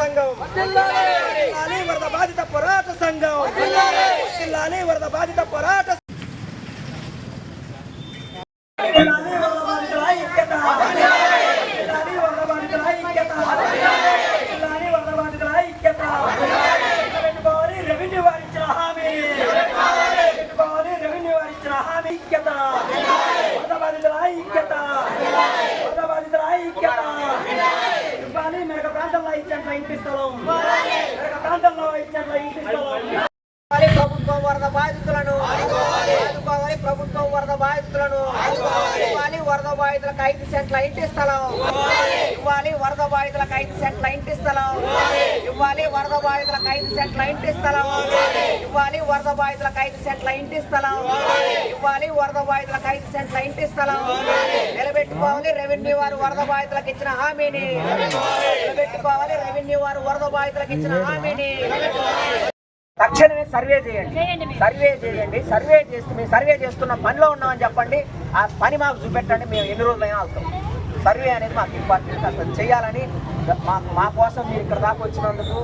సంఘం. జిల్లాని వరద బాధిత పోరాట సంఘం. జిల్లాని వరద బాధిత పోరాట జిల్లాని రెవెన్యూ ఇచ్చిన హామీ. రెవెన్యూ ఇచ్చిన హామీ ఐక్యత. బాధితుల ఐక్యత వరద బాధితుల ఐక్యత ఇవ్వాలి మెరక ప్రాంతంలో ప్రభుత్వం వరద బాధితులను ఆదుకోవాలి ప్రభుత్వం వరద బాధితులను ఇవ్వాలి వరద బాధితులకు ఐదు సెంట్ల ఇంటి స్థలం ఇవ్వాలి వరద బాధితులకు ఐదు సెంట్ల ఇంటి స్థలం ఇవ్వాలి వరద బాధితులకు ఐదు సెంట్ల ఇంటి స్థలం ఇవ్వాలి వరద బాధితులకు ఐదు సెంట్ల ఇంటి స్థలం ఇవ్వాలి వరద బాధితులకు ఐదు సెంట్ల ఇంటి స్థలం నిలబెట్టుకోవాలి రెవెన్యూ వారు వరద బాధితులకు ఇచ్చిన హామీని నిలబెట్టుకోవాలి రెవెన్యూ వారు వరద బాధితులకు ఇచ్చిన హామీని తక్షణమే సర్వే చేయండి. సర్వే చేయండి. సర్వే చేస్తే మేము సర్వే చేస్తున్న పనిలో ఉన్నామని చెప్పండి. ఆ పని మాకు చూపెట్టండి. మేము ఎన్ని రోజులైనా అవుతాం సర్వే అనేది మాకు ఇంపార్టెంట్. అసలు చేయాలని మా మా కోసం మీరు ఇక్కడ దాకా వచ్చినందుకు